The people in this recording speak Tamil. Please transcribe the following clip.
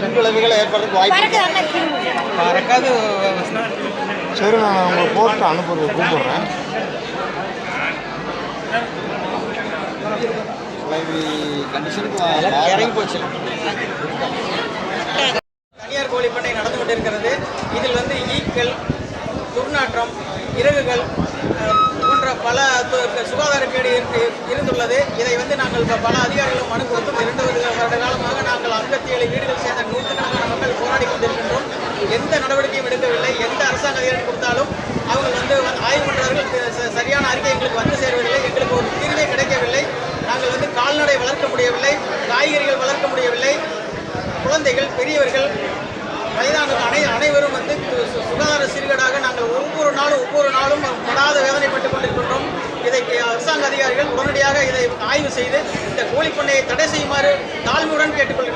ஏற்படுறதுக்கு வாய்ப்பு பறக்காது சரி நான் உங்களை போட்டு அனுப்புறது கூப்பிடுறேன். கண்டிஷனுக்கு இறங்கி போச்சு. தனியார் கோழி பண்ணை நடந்து கொண்டிருக்கிறது. இதில் வந்து ஈக்கள் துர்நாற்றம் இறகுகள் போன்ற பல சுகாதாரக்கேடு இருக்கு- இருந்துள்ளது. இதை வந்து நாங்கள் பல அதிகாரிகளும் மனு கொடுத்தும் இரண்டு எந்த நடவடிக்கையும் எடுக்கவில்லை. எந்த அரசாங்க அதிகாரி கொடுத்தாலும் அவங்க வந்து ஆய்வு பண்ணுறார்கள் சரியான அறிக்கை எங்களுக்கு வந்து சேரவில்லை. எங்களுக்கு ஒரு தீர்வே கிடைக்கவில்லை. நாங்கள் வந்து கால்நடை வளர்க்க முடியவில்லை. காய்கறிகள் வளர்க்க முடியவில்லை. குழந்தைகள் பெரியவர்கள் வயதான அனை அனைவரும் வந்து சு- சுகாதார சீர்கேடாக நாங்கள் ஒவ்வொரு நாளும் ஒவ்வொரு நாளும் படாத வேதனைப்பட்டுக் கொண்டிருக்கின்றோம். இதை அரசாங்க அதிகாரிகள் உடனடியாக இதை ஆய்வு செய்து இந்த கோழிப்பண்ணையை தடை செய்யுமாறு தாழ்மையுடன் கேட்டுக்கொள்கிறேன்